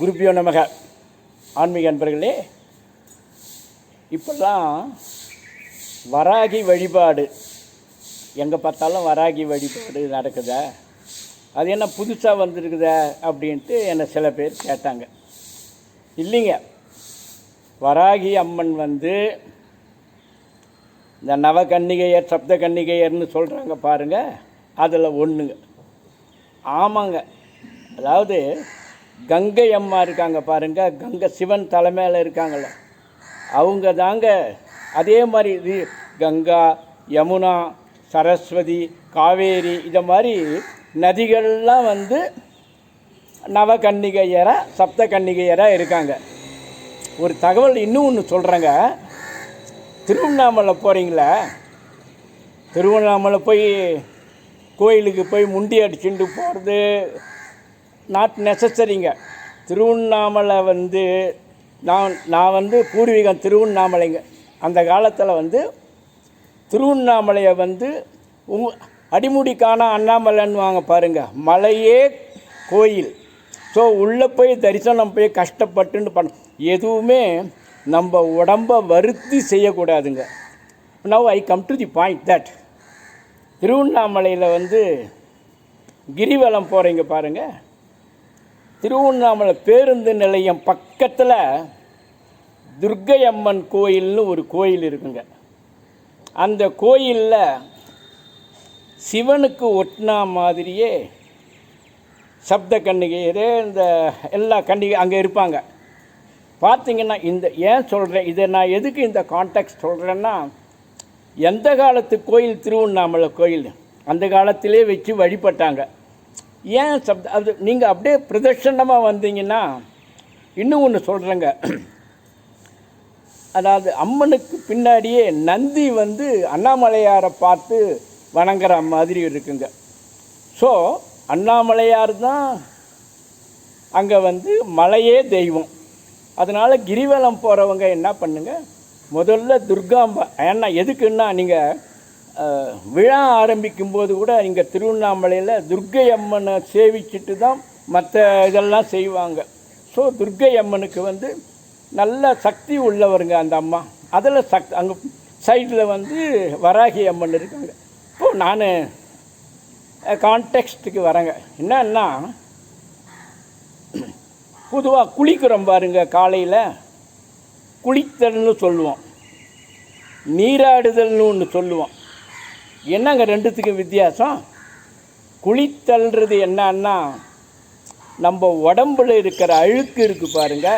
குருபியோ நமக. ஆன்மீக அன்பர்களே இப்போல்லாம் வராகி வழிபாடு. எங்கே பார்த்தாலும் வராகி வழிபாடு நடக்குதா? அது என்ன புதுசாக வந்திருக்குதா? அப்படின்ட்டு என்னை சில பேர் கேட்டாங்க. இல்லைங்க. வராகி அம்மன் வந்து இந்த நவகன்னிகையர் சப்த கன்னிகையர்னு சொல்கிறாங்க பாருங்கள் அதில் ஒன்றுங்க ஆமாங்க. அதாவது கங்கை அம்மா இருக்காங்க பாருங்கள் கங்கை சிவன் தலைமையில் இருக்காங்கள அவங்க தாங்க அதே மாதிரி இது கங்கா யமுனா சரஸ்வதி காவேரி இதை மாதிரி நதிகள்லாம் வந்து நவகன்னிகையராக சப்த கன்னிகையராக இருக்காங்க. ஒரு தகவல் இன்னும் ஒன்று சொல்கிறேங்க திருவண்ணாமலை போகிறீங்களே திருவண்ணாமலை போய் கோயிலுக்கு போய் முண்டி அடிச்சுட்டு போகிறது நாட் நெசசரிங்க திருவண்ணாமலை வந்து நான் நான் வந்து பூர்வீகம் திருவண்ணாமலைங்க. அந்த காலத்தில் வந்து திருவண்ணாமலையை வந்து உங் அடிமுடி காண அண்ணாமலைன்னு வாங்க பாருங்கள் மலையே கோயில். ஸோ உள்ளே போய் தரிசனம் போய் கஷ்டப்பட்டுன்னு பண்ண எதுவுமே நம்ம உடம்ப வருத்தி செய்யக்கூடாதுங்க. Now I come to the point that திருவண்ணாமலையில் வந்து கிரிவலம் போகிறீங்க பாருங்கள் திருவண்ணாமலை பேருந்து நிலையம் பக்கத்தில் துர்க்கை அம்மன் கோயில்னு ஒரு கோயில் இருக்குங்க. அந்த கோயிலில் சிவனுக்கு ஒட்டினா மாதிரியே சப்த கண்ணிகையர் இந்த எல்லா கன்னிகை அங்கே இருப்பாங்க. பார்த்தீங்கன்னா இந்த ஏன் சொல்கிறேன் இதை நான் எதுக்கு இந்த கான்டெக்ட் சொல்கிறேன்னா எந்த காலத்து கோயில் திருவண்ணாமலை கோயில்? அந்த காலத்திலே வச்சு வழிபட்டாங்க. ஏன் சப்த அது நீங்கள் அப்படியே பிரதட்சணமாக வந்தீங்கன்னா இன்னும் ஒன்று சொல்கிறேங்க அதாவது அம்மனுக்கு பின்னாடியே நந்தி வந்து அண்ணாமலையாரை பார்த்து வணங்குற மாதிரி இருக்குங்க. ஸோ அண்ணாமலையார் தான் அங்கே வந்து மலையே தெய்வம். அதனால் கிரிவலம் போகிறவங்க என்ன பண்ணுங்க? முதல்ல துர்காம்பா ஏன்னா எதுக்குன்னா நீங்கள் விழா ஆரம்பிக்கும் போது கூட இங்கே திருவண்ணாமலையில் துர்க்கை அம்மனை சேவிச்சுட்டு தான் மற்ற இதெல்லாம் செய்வாங்க. ஸோ துர்க்கை அம்மனுக்கு வந்து நல்ல சக்தி உள்ளவருங்க அந்த அம்மா. அதில் சக் அங்கே சைடில் வந்து வராகி அம்மன் இருக்காங்க. இப்போது நான் கான்டெக்ஸ்ட்டுக்கு வரேங்க. என்னன்னா பொதுவாக குளிக்கிறோம் பாருங்க காலையில். குளித்தல்னு சொல்லுவோம். நீராடுதல்னு ஒன்று சொல்லுவோம். என்னங்க ரெண்டுத்துக்கும் வித்தியாசம்? குளித்தல்ன்றது என்னன்னா நம்ம உடம்புல இருக்கிற அழுக்கு இருக்குது பாருங்க.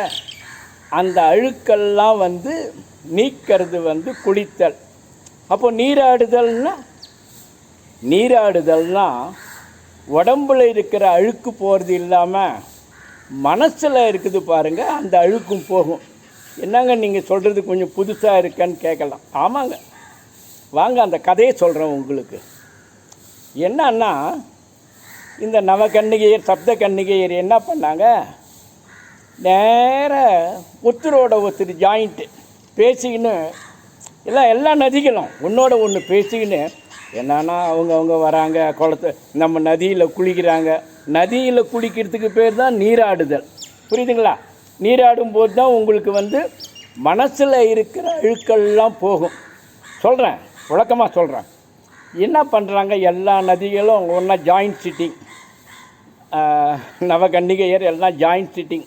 அந்த அழுக்கெல்லாம் வந்து நீக்கிறது வந்து குளித்தல். அப்போ நீராடுதல்னா? நீராடுதல்னா உடம்புல இருக்கிற அழுக்கு போகிறது இல்லாமல் மனசில் இருக்குது பாருங்க அந்த அழுக்கும் போகும். என்னங்க நீங்கள் சொல்கிறது கொஞ்சம் புதுசாக இருக்கன்னு கேட்கலாம் ஆமாங்க. வாங்க அந்த கதையை சொல்கிறேன் உங்களுக்கு. என்னன்னா இந்த நவகன்னிகையர் சப்த கன்னிகையர் என்ன பண்ணாங்க? நேர ஒருத்தரோட ஒருத்தர் ஜாயிண்ட்டு பேசிக்கின்னு எல்லாம் எல்லா நதிகளும் ஒன்றோட ஒன்று பேசிக்கின்னு என்னன்னா அவங்க அவங்க வராங்க குளத்து நம்ம நதியில் குளிக்கிறாங்க. நதியில் குளிக்கிறதுக்கு பேர் தான் நீராடுதல். புரியுதுங்களா? நீராடும் போது தான் உங்களுக்கு வந்து மனசில் இருக்கிற அழுக்கெல்லாம் போகும். சொல்கிறேன் விளக்கமாக சொல்கிறேன் என்ன பண்ணுறாங்க எல்லா நதிகளும் ஒன்றா ஜாயிண்ட் சிட்டிங் நவகன்னிகையர் எல்லாம் ஜாயிண்ட் சிட்டிங்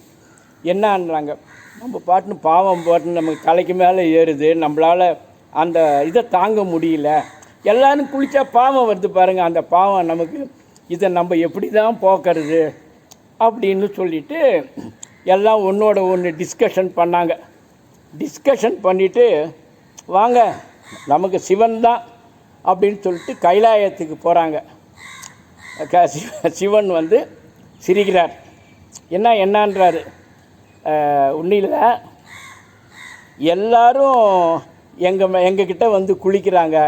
என்னன்றாங்க? நம்ம பாட்டுன்னு பாவம் பாட்டுன்னு நமக்கு தலைக்கு மேலே ஏறுது. நம்மளால் அந்த இதை தாங்க முடியல. எல்லோரும் குளித்தா பாவம் வருது பாருங்கள் அந்த பாவம் நமக்கு இதை நம்ம எப்படி தான் போக்குறது அப்படின்னு சொல்லிட்டு எல்லாம் ஒன்றோட ஒன்று டிஸ்கஷன் பண்ணாங்க. டிஸ்கஷன் பண்ணிவிட்டு வாங்க நமக்கு சிவன் தான் அப்படின்னு சொல்லிட்டு கைலாயத்துக்கு போகிறாங்க க சிவன் வந்து சிரிக்கிறார். என்ன என்னான்றாரு? உன்னில் எல்லாரும் எங்கள் எங்ககிட்ட வந்து குளிக்கிறாங்க.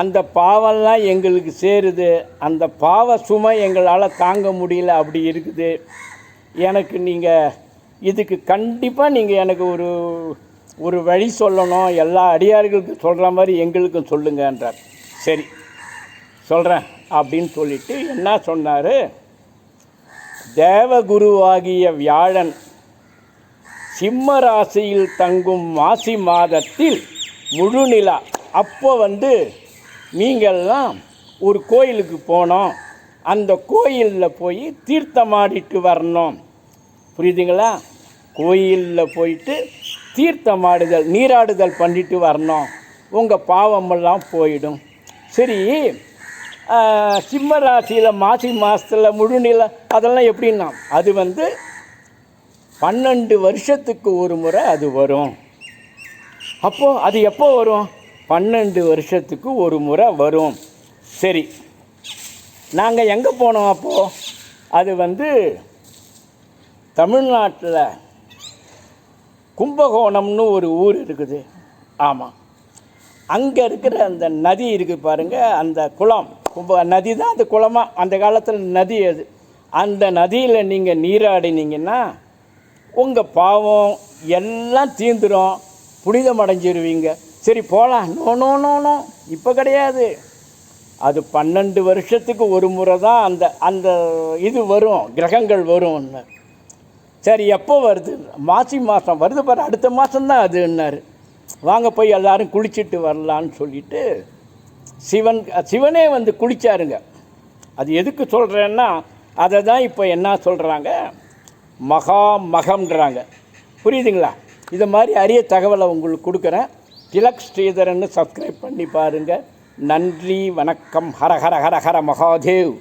அந்த பாவம்லாம் எங்களுக்கு சேருது. அந்த பாவ சுமை எங்களால் தாங்க முடியல அப்படி இருக்குது. எனக்கு நீங்கள் இதுக்கு கண்டிப்பாக நீங்கள் எனக்கு ஒரு ஒரு வழி சொல்லணும் எல்லா அடியார்களுக்கும் சொல்கிற மாதிரி எங்களுக்கும் சொல்லுங்கன்றார் சரி சொல்கிறேன் அப்படின்னு சொல்லிட்டு என்ன சொன்னார்? தேவகுருவாகிய வியாழன் சிம்ம ராசியில் தங்கும் மாசி மாதத்தில் முழுநிலா அப்போ வந்து நீங்கள்லாம் ஒரு கோயிலுக்கு போனோம். அந்த கோயிலில் போய் தீர்த்தமாடிட்டு வரணும். புரியுதுங்களா? கோயிலில் போயிட்டு தீர்த்தமாடுதல் நீராடுதல் பண்ணிட்டு வரணும். உங்கள் பாவமெல்லாம் போயிடும். சரி ஆஹ், சிம்ம ராசியில் மாசி மாதத்தில் முழுநில அதெல்லாம் எப்படின்னா அது வந்து பன்னெண்டு வருஷத்துக்கு ஒரு முறை அது வரும். அப்போது அது எப்போ வரும்? பன்னெண்டு வருஷத்துக்கு ஒரு முறை வரும். சரி நாங்கள் எங்கே போனோம் அப்போது அது வந்து தமிழ்நாட்டில் கும்பகோணம்னு ஒரு ஊர் இருக்குது. ஆமாம் அங்கே இருக்கிற அந்த நதி இருக்குது பாருங்கள் அந்த குளம். கும்ப நதி தான் அந்த குளமாக அந்த காலத்தில் நதி அது. அந்த நதியில் நீங்கள் நீராடினீங்கன்னா உங்கள் பாவம் எல்லாம் தீந்துடும் புனிதம் அடைஞ்சிருவீங்க. சரி போகலாம் நோ நோ நோ நோ. இப்போ கிடையாது. அது பன்னெண்டு வருஷத்துக்கு ஒரு முறை தான் அந்த அந்த இது வரும் கிரகங்கள் வரும்னு. சரி எப்போ வருது? மாசி மாதம் வருது பாரு அடுத்த மாதம்தான் அதுன்னாரு வாங்க போய் எல்லாரும் குளிச்சுட்டு வரலான்னு சொல்லிட்டு சிவன் சிவனே வந்து குளிச்சாருங்க. அது எதுக்கு சொல்கிறேன்னா அதை தான் இப்போ என்ன சொல்கிறாங்க மகா மகம்ன்றாங்க புரியுதுங்களா? இது மாதிரி அரிய தகவலை உங்களுக்கு கொடுக்குறேன். திலக் ஸ்ரீதரன்னு சப்ஸ்கிரைப் பண்ணி பாருங்கள் நன்றி வணக்கம். ஹர ஹர ஹர ஹர மகாதேவ்.